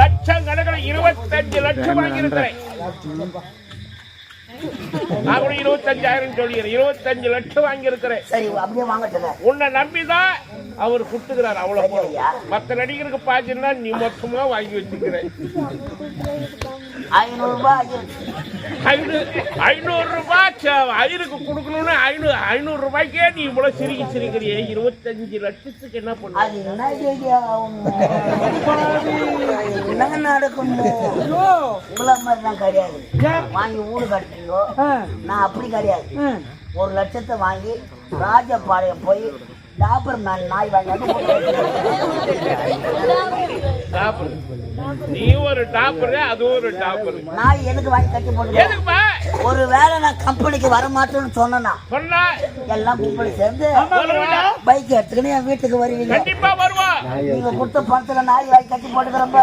லட்சம் கணக்கில் இருபத்தஞ்சு லட்சம் வாங்கியிருக்கிறேன். நான் இருபத்தஞ்சாயிரம் சொல்லிக்கிறேன் இருபத்தஞ்சு லட்சம் வாங்கியிருக்கிறேன். உன்னை நம்பிதான் அவர் கொடுத்துக்கிறார் அவ்வளவு? மத்த நடிகருக்கு பாத்தீங்கன்னா நீ மொத்தமா வாங்கி வச்சுக்கிறேன். ஐநூறு ரூபாய் ஐநூறு ஐநூறு ரூபாய் ச- ஐயருக்கு கொடுக்கணும்னு ஐநூறு ஐநூறு ரூபாய்க்கே நீ இவ்வளவு சிரிக்கி சிரிக்கிறியே. இருபத்தஞ்சு லட்சத்துக்கு என்ன பண்ண அது என்ன நடக்கும்? உங்களை மாதிரி நான் கிடையாது? வாங்கி ஊடு கட்டுறீங்கோ ஆ, நான் அப்படி கிடையாது. ஒரு லட்சத்தை வாங்கி ராஜபாளையம் போய் டாபர் மேன் நாய் வாங்கி. நீ ஒரு டாப்பரு அது ஒரு டாப்பர் நாய் எதுக்கு வாங்கி கட்டி போட்டு எதுக்குப்பா ஒரு வேளை நான் கம்பெனிக்கு வர மாட்டேன்னு சொன்னா. எல்லாம் கும்பல் சேர்ந்து? பைக் எடுத்துக்கின்னு என் வீட்டுக்கு வருவீங்க. நீங்க கொடுத்த பணத்துல நாய் வாங்கி கட்டி போட்டுக்கிறப்ப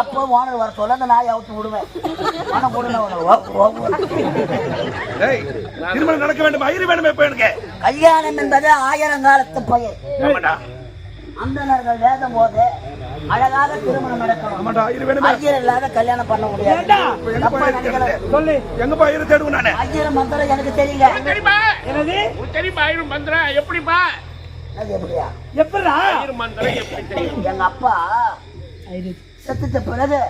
அப்போ ஓனர் வர சொல்ல அந்த நாயை அவுத்து விடுவேன். பணம் கொடுங்க திருமணம் நடக்க வேண்டும்? ஐயர் எனக்கு? கல்யாணம் என்பது ஆயிரம் காலத்து பயிர் அந்தனர்கள் வேதம் போது அழகாக திருமணம் நடக்கணும். ஐயர் வேணுமே. ஐயர் இல்லாத கல்யாணம் பண்ண முடியாது. சொல்லு. எங்கப்பா ஐயர் தேடுவேன் நானு. ஐயர் மந்திரம் எனக்கு தெரியல. தெரியுமா? உனக்கு தெரியுமா? ஆயிரம் மந்திரம். எப்படிப்பா? அது எப்படியா? எப்படா மந்திரம். எப்படி தெரியும்? எங்க அப்பா செத்துட்ட பிறகு.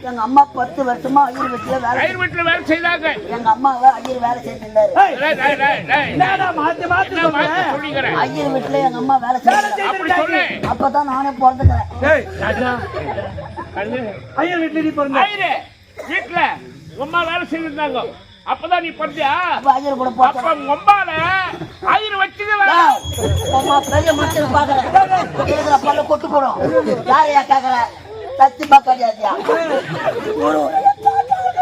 எங்க அம்மா பத்து வருஷமா ஐயர் வீட்டுல வேலை ரயில் வீட்டுல வேலை செய்தாங்க. எங்க அம்மாவை ஐயர் வேலை. என்னடா மாத்தி மாத்தி என்ன மாத்தி சொல்ற? சொல்லிக்கிறேன் ஐயர் வீட்டுல எங்க அம்மா வேலை சொல்லு அப்பதான் நானே பிறந்துக்கிறேன் ஐயர் வீட்டுல நீ பிறந்த ஐயரு வீட்டுல அம்மா வேலை செய்திருந்தாங்க அப்பதான் நீ பண்ணியா அப்ப ஐயர் கூட அப்ப அம்மால ஐயர். அம்மா பெரிய மனுஷன் பாக்குறேன் கொட்டு போடும் யாரையா கேக்குற? சத்தியமா கிடையாதுயா டேய்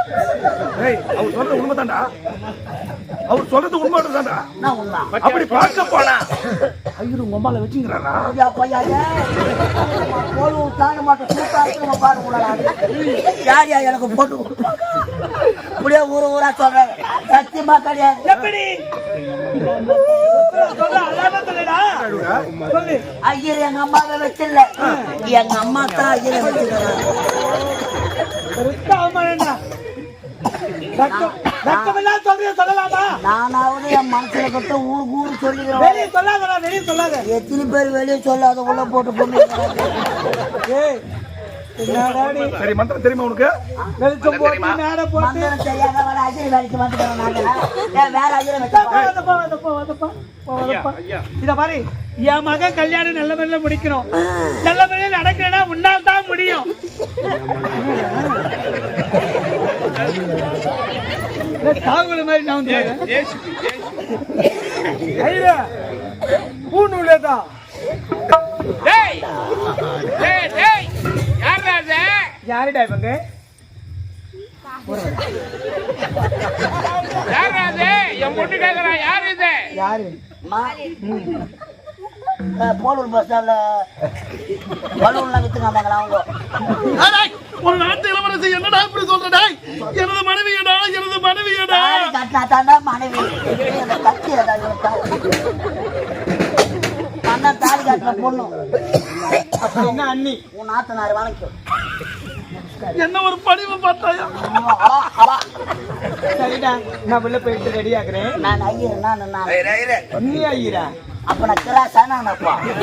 அவர் சொல்றது உண்மைதான்டா. அவர் சொல்றது உண்மைதான்டா நான் உண்மை. அப்படி பார்க்க போனா ஐயர் உங்க அம்மால வச்சுங்கிறாரா? ஐயா தாண்ட யார் யா எனக்கு போட்டு? இப்படியே ஊரு ஊரா சொல்றேன். சத்தியமா கிடையாது. எப்படி? சொல்ற அதான சொல்லுடா. சொல்லு. ஐயர் எங்க அம்மாவை வச்சிடல எங்க அம்மா தான் ஐயரை வச்சிருக்காங்க பெருத்த அவமானம்டா ரத்தம் ரத்தம் எல்லாம் சொல்றிய சொல்லலாமா? நானாவது என் மனசுல கட்ட ஊருக்கு ஊரு சொல்லிக்கிறேன் வெளியே சொல்லாதடா வெளியே சொல்லாத. எத்தனை பேர் வெளியே சொல்லாத உள்ள போட்டு நீ சரி மந்திரம் தெரியுமா உனக்கு? வெளிச்சம் போட்டு மேடை போட்டு. மந்திரம் தெரியாத வர அஜய் வேலைக்கு வந்துட்டோம் நாங்க. வேற அஜய் வச்சா வந்தப்பா, வந்தப்பா, வந்தப்பா, வந்தப்பா. இத பாரு என் மகன் கல்யாணம் நல்ல முறையில முடிக்கணும். நல்ல முறையில நடக்கிறனா உன்னால் தான் முடியும் தாவல மாதிரி நான் வந்து ஐயா பூநூலேதான் டேய் டேய் டேய் யாரா அது யாருடா இவங்க யாரா அது என் பொண்ணு கேக்குறா யாரு இது யாரு போலூர் பஸ் ஸ்டாண்ட்ல பலூன்லாம் வித்துக்காந்தாங்களா அவங்க ஒரு நாட்டு இளவரசி என்னடா இப்படி சொல்ற டேய் எனது மனைவியடா எனது மனைவியடா. கட்டினா மனைவி. அண்ணன் தாலி கட்டின பொண்ணு. என்ன அண்ணி? உன் நாத்தனார் வணக்கம். என்ன ஒரு படிவு பார்த்தாயா. சரிடா நான் உள்ள போயிட்டு ரெடி ஆகுறேன். நான் ஐயர் நான் நான் நீ ஐயரா? அப்ப நான்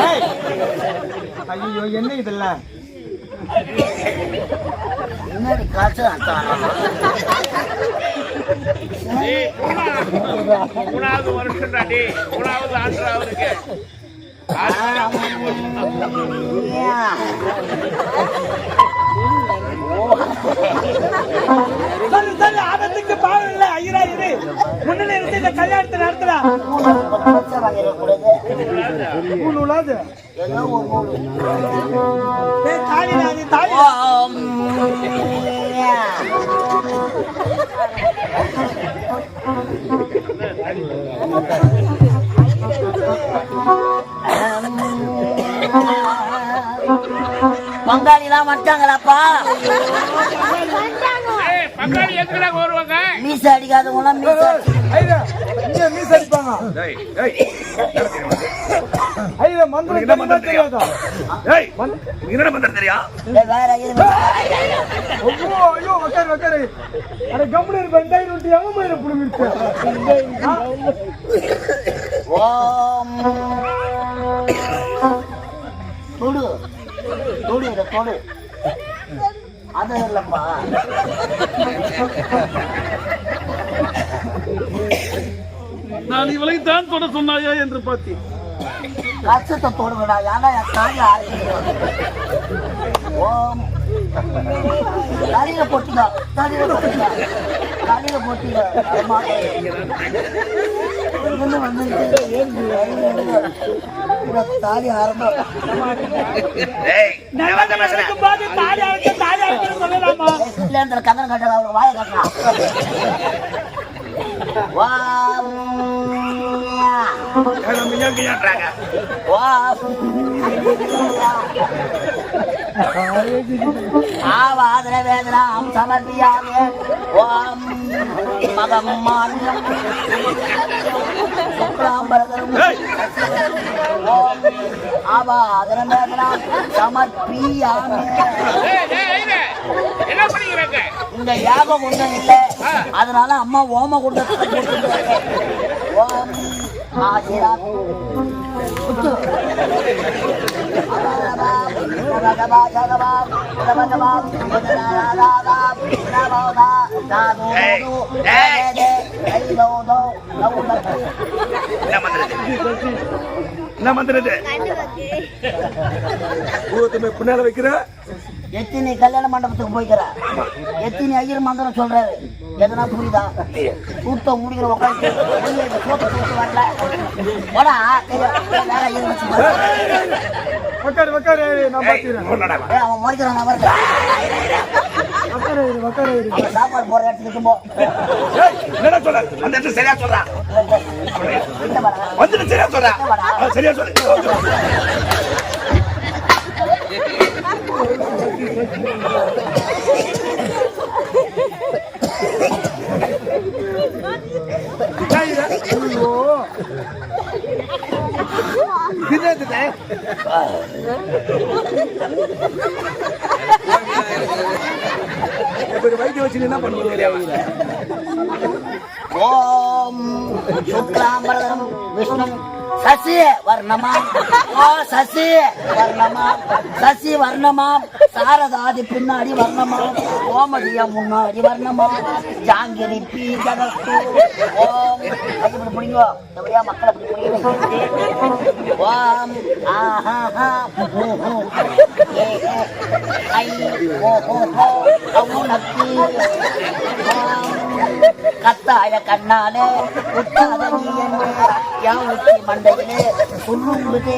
ஏய். ஐயோ என்ன இதெல்லாம்? முன்னாடி காசு டேய், மூணாவது வருஷம்டா டேய். மூணாவது ஆண்டு அவருக்கு. ஆபத்துக்கு பாவம் இல்ல. ஐயரா இரு முன்னில இருந்து இந்த கல்யாணத்தை நடத்துறா. மூணு உலாது தாலி தாலி. பங்காளி எல்லாம் வந்துட்டாங்களாப்பா பங்காளி எதுக்குடா வருவாங்க மீச அடிக்காதவங்க மீச ஐயா இங்க மீஸ் அடிப்பாங்க டேய் டேய். ஐயா மந்திரம் தெரியுமா தெரியாதா? ஏய் என்ன மந்திரம் இரு. ஐயோ உக்காரு உக்காரு. அட கம்பெனி ரெண்டாயிரம் எவன் மயில புடுங்கிருச்சு ஓம். தொடு. தொடு இதை தொடு. அது இல்லப்பா நான் இவளை தான் தொட சொன்னாயா என்று பார்த்தேன் கஷ்டத்தை தொடுங்கடா ஏன்னா என் தாய் ஆரம்பிக்கிறோம் ஓம். தலையில போட்டுங்க தலையில போட்டுங்க தலையில போட்டுங்க அம்மா. இங்கிருந்து வந்துருக்கு. இந்த தாலி ஆரம்பம். கந்தன் கட்டல வாய கட்டலாம் வாம். நம்ம எங்க ஏன்றாங்க ஆவாதன வேதனாம் சமர்ப்பியாமி ஓம் மகம் ஓம் ஆவாதன வேதனாம் என்ன பண்ணிக்கிறாங்க? இந்த யாகம் ஒன்றும் இல்லை. அதனால அம்மா ஓம குண்டத்தை ஓம் ஆசிரா என்ன இது? பூவத்துமே பின்னால வைக்கிற எத்தினி கல்யாண மண்டபத்துக்கு போய்க்கிற? எத்தினி ஐயர் மந்திரம் சொல்றாரு. எதனா புரியுதா? கூட்ட முடிக்கிற உட்காந்து சோத்த தூத்து வரல. போடா வேற ஐயர். உக்காரு உக்காரு நான் ஏய், அவன் முறைக்கிறான் நான் சாப்பாடு போற இடத்துக்கு போ ஏய், என்னடா சொல்ற? அந்த இடத்துல சரியா சொல்றா? இந்த வைத்தியம் வச்சு என்ன ஓம் விஷ்ணு சசி வர்ணமாம் ஓ சசி வர்ணமாம் சசி வர்ணமாம் சாரதாதி பின்னாடி வர்ணமாம் ஓமதிய முன்னாடி வர்ணமாம் ஜாங்கிரி பி ஜகத்து. ஓம். இப்படி பிடிங்கோ எப்படியா மக்களை பிடிங்க ஓம். ஆஹா ஹூ ஹூ ஏ ஏ ஐ ஓ ஹோ ஹோ ஓம். கத்தாய கண்ணாலே உத்தாத உச்சி மண்டையிலே சுருங்குதே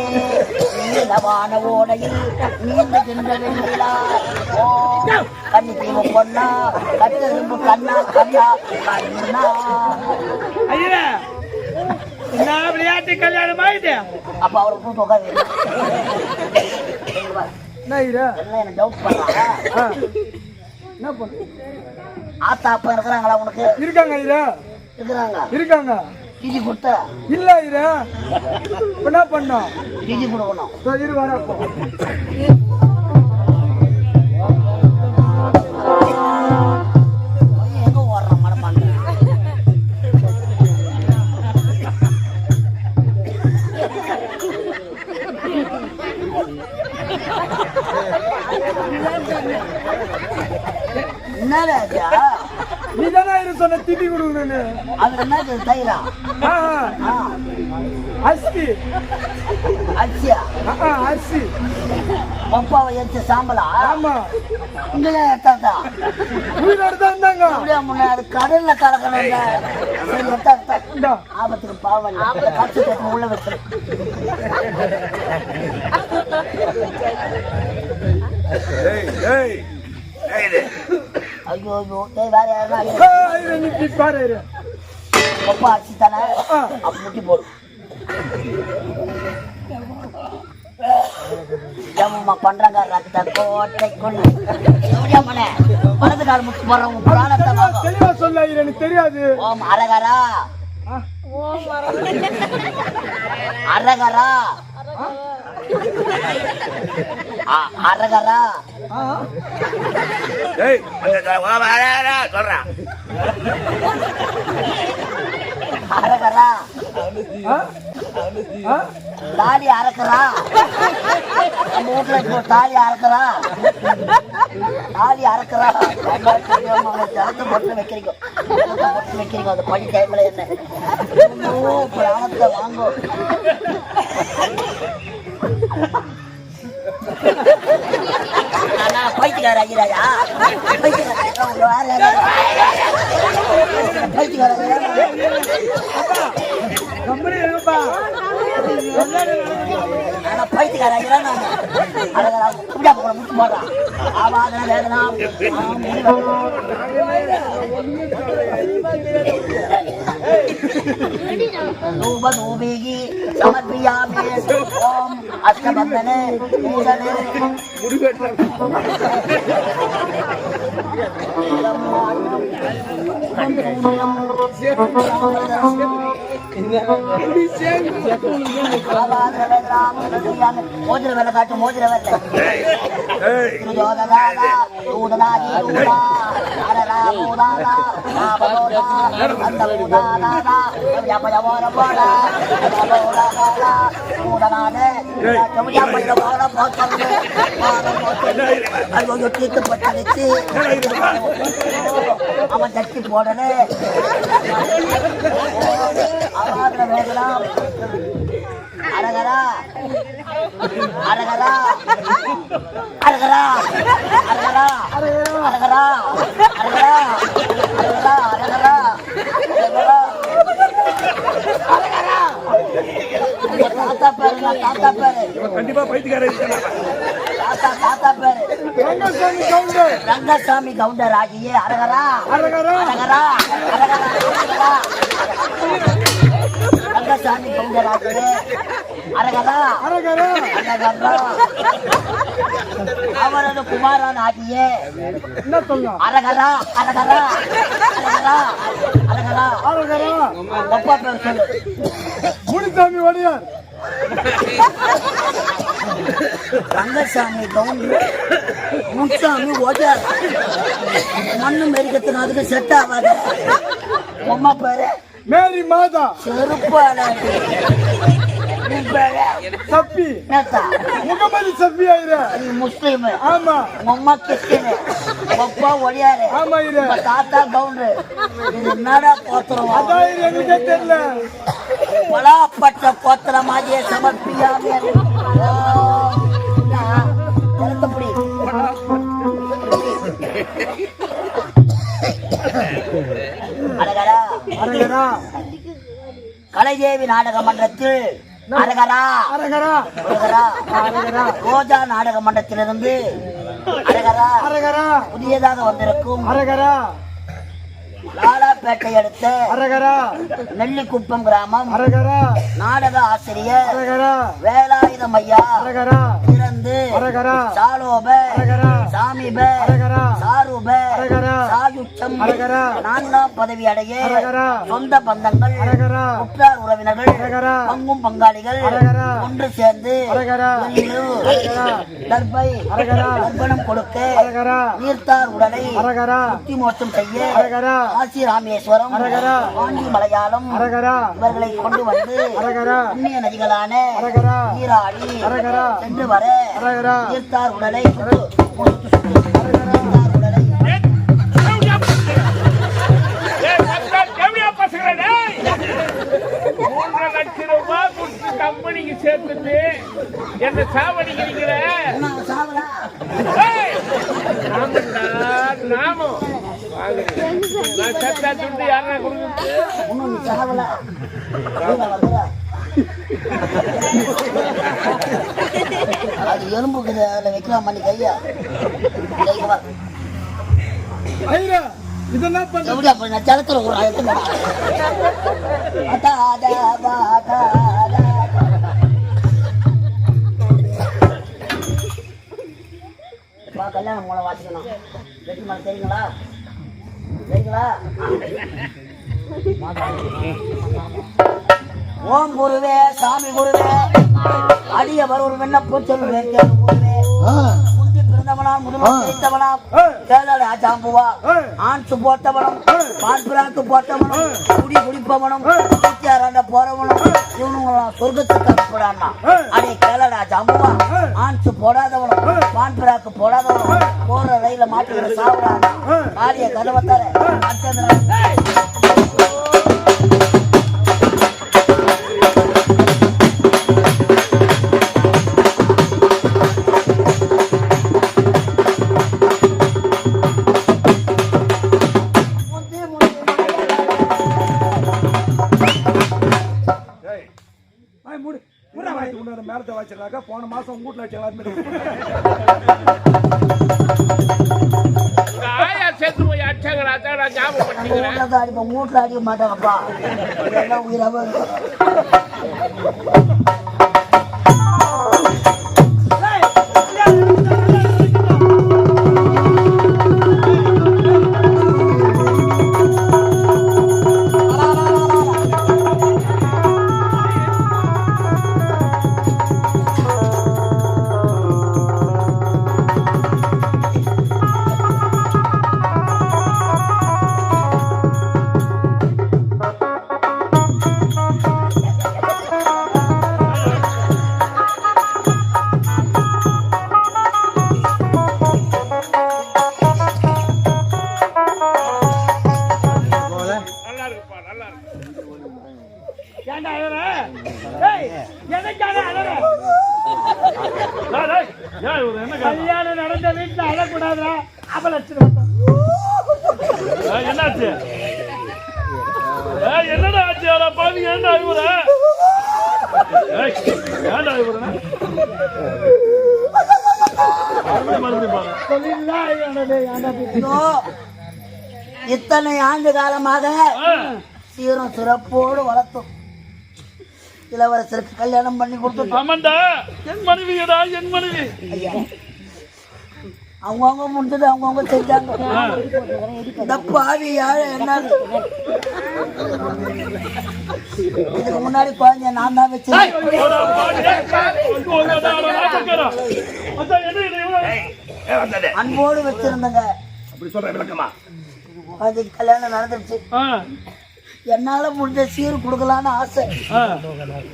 நீலவான ஓடையில் நீந்துகின்ற வெண்ணிலா ஓ கண்ணி தீவு பொண்ணா கட்டெரும்பு கண்ணா கண்ணா கண்ணா. ஐயா என்ன விளையாட்டு கல்யாணமா இது அப்ப அவரை கூட்டு உட்காந்து என்ன என்ன டவுட் பண்ண? ஆத்தா அப்பா இருக்கிறாங்களா உனக்கு? இருக்காங்க ஐயா. இருக்கிறாங்க இருக்காங்க. திதி கொடுத்த? இல்ல ஐயா. என்ன பண்ணோம்? திதி கொடுக்கணும். இரு வர என்னடா? நீ தானே இரு சொன்ன திட்டி கொடுக்கணும்னு அது என்னது தயிரா? ஆ, ஆ, அரிசி. அரிசியா? அரிசி. பப்பாவை எரிச்ச சாம்பலா? ஆமா. இங்கே எடுத்தாட்டா உயிரோடு தான் இருந்தாங்க. அப்படியே முன்ன அது கடல்ல கலக்கணுங்க சரி எடுத்தா எடுத்தா. ஆபத்துக்கு பாவம் கட்சி உள்ள ஏய் ஏய். இது ஐயோ ஐயோ டேய் வேற பாரு. பப்பா அரிசி தானே. அப்ப முட்டி போடு ஏம்மா பண்றாங்க ரத்த கோட்டை கொண்டு எப்படியா மனே வலது கால் முட்டு போடுறவங்க புராணத்தை வாங்க தெளிவா சொல்ல எனக்கு தெரியாது ஓம் அரகரா அரகரா அரகரா சொல்றேன் அரகரா தாலி அறக்குறா. நம்ம வீட்டுல இப்போ தாலி அறக்குறா. தாலி அறக்குறா. ஜலத்தை பொட்டு வைக்கிறீங்க. மட்டும் வைக்கிறீங்க. அந்த படி டைம்ல என்ன? பிராணத்தை வாங்கும் நான் பைத்தியக்கார ஐயராஜா பைத்தியக்கார. உங்க நூபநூபிகி சமர்ப்பியாமே ஓம் அஷ்டபந்தனே பூசனே முடிவேற்ற மோதிர வேலை காட்டு மோதிர அவன் தட்டி போடல. அரகரா அரகரா அரகரா அரகரா அரகரா அரகரா அரகரா அரகரா அரகரா அரகரா உங்க தாத்தா பேரு நான் தாத்தா பேரு கண்டிப்பா பைத்தியக்காரன் இருக்கான். தாத்தா தாத்தா பேரு ரங்கசாமி கவுண்டர் ஆகிய அரகரா அரகரா அரகரா அரகரா ரங்கசாமி கவுண்டர் ஆகிய அரகரா. அரகரா. அரகரா. அவரது குமாரன் ஆகிய அரகரா அரகரா அரகரா அரகரா. அரகரா. அப்பா பேர் சொல்லு. முனிசாமி வடியார். ரங்கசாமி கவுண்டர் முன்சாமி ஓட்டார் மண்ணு மெரிக்கத்துக்கு அதுக்கு செட் ஆகாது அம்மா பேரு. மேரி மாதா. சப்பி. முகமது சப்பி ஆயிரு. முஸ்லீம். ஆமா. அம்மா கிறிஸ்டின். அப்பா ஒடியாரு. ஆமா இரு. தாத்தா கவுண்டர். என்னடா போத்துறோம் அதான் எங்களுக்கே தெரியல. பலாப்பட்ட போத்துற மாதிரியே சமர்ப்பியாமே பலாப்பட்ட கலைதேவி நாடக மன்றத்தில் ரோஜா நாடக மன்றத்திலிருந்து புதியதாக வந்திருக்கும் அரகரா. லாலாப்பேட்டை அடுத்த அரகரா. நெல்லிக்குப்பம் கிராமம் அரகரா. நாடக ஆசிரியர் அரகரா. வேலாயுதம் ஐயா வந்து சாலோப சாமிப சாரூப சாயுச்சம் நான்காம் பதவி அடைய சொந்த பந்தங்கள் உற்றார் உறவினர்கள் பங்கும் பங்காளிகள் ஒன்று சேர்ந்து தர்பை தர்ப்பணம் கொடுக்க நீர்த்தார் உடலை முக்தி மோட்சம் செய்ய காசி ராமேஸ்வரம் காஞ்சி மலையாளம் இவர்களை கொண்டு வந்து புண்ணிய நதிகளான நீராடி சென்று வர ஈர்த்தார் உடலை கம்பெனிக்கு சேர்த்துட்டு என்ன சாவடி சாவடிக்கிறீங்களே நாமும் நான் சத்தா துண்டு யாரா கொடுக்குறது அது எலும்புக்குது அதில் வைக்கலாம் பண்ணி கையா. ஐயா இதெல்லாம் பண்ண. எப்படி அப்படி நான் ஜலத்துல ஒரு ஆயிரத்து அடா அடா அடா. வா, கல்யாணம் மூலம் வாசிக்கணும். மலை தெரியுங்களா? தெரியுங்களா? ஓம் குருவே சாமி குருவே அடிய ஒரு விண்ணப்பம் சொல்லுவேன் குருவே முந்தி பிறந்தவனாம் முதுமை தெரிந்தவனாம் கேளடா ஜாம்புவா ஆண்சு போட்டவனும் பால் பிராக்கு போட்டவனும் குடி குடிப்பவனும் குடிச்சாராண்ட போறவனும் இவனுங்களாம் சொர்க்கத்துக்கு அனுப்பிடான்னா அடே கேளடா ஜாம்புவா ஆண்சு போடாதவனும் பான் பிராக்கு போடாதவனும் போற ரயில மாட்டிக்கிற சாப்பிடாங்க காலிய கதவை தர மூட்டுல அடிக்க மாட்டாங்கப்பா இதெல்லாம் உயிராக கல்யாணம் நடந்த வீட்டுல அழக்கூடாதா அபலட்சணம் என்னாச்சு? என்னடா ஆச்சு? அட பாவி ஏன்டா இவர? ஏன்டா இத்தனை ஆண்டு காலமாக சீரும் சிறப்போடு வளர்த்தோம். இளவரசருக்கு கல்யாணம் பண்ணி கொடுத்துட்டோம். ஆமாண்டா என் மனைவியடா என் மனைவி. ஐயா. அவங்கவுங்க முடிஞ்சது அவங்கவுங்க செஞ்சாங்க. இந்த பாவி யாழ என்ன இதுக்கு முன்னாடி குழந்தைய நான் தான் வச்சேன்? அன்போடு வச்சிருந்தங்க. அப்படி சொல்ற விளக்கமா? குழந்தைக்கு கல்யாணம் நடந்துருச்சு. என்னால முடிஞ்ச சீர் கொடுக்கலான்னு ஆசை.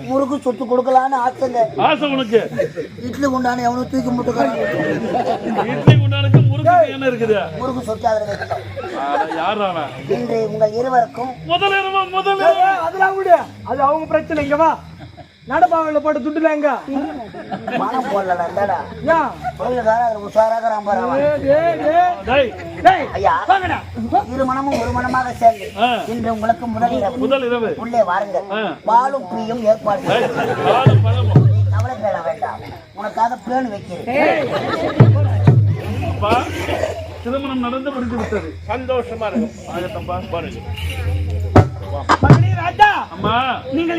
முறுக்கு சுட்டு கொடுக்கலான்னு ஆசைங்க. ஆசை உனக்கு. இட்லி குண்டான எவனும் தூக்கி முட்டுக்கிறான் இட்லி குண்டானுக்கு முறுக்கு என்ன இருக்குது. முறுக்கு சுட்டு அதில் வைக்கணும் ஆனா, யார் அவன் இன்று உங்கள் இருவருக்கும். முதல் அதெல்லாம் விடு. அது அவங்க பிரச்சனை. இங்க வா நடப்பாங்கல போட்டு துண்டுல எங்க? டேய், ஐயா வாங்கடா. இரு மனமும் ஒரு மனமாக சேர்ந்து. இன்று உங்களுக்கு முதல் இரவு. முதல் இரவு. உள்ளே வாருங்கள். பாலும் பிரியும் ஏற்பாடு கவலை பேட வேண்டாம். உனக்காக பேணு வைக்கிறேன். திருமணம் நடந்து முடிந்து விட்டது. சந்தோஷமா இருக்கும். ஆகட்டப்பா பாருங்க. அம்மா. நீங்கள்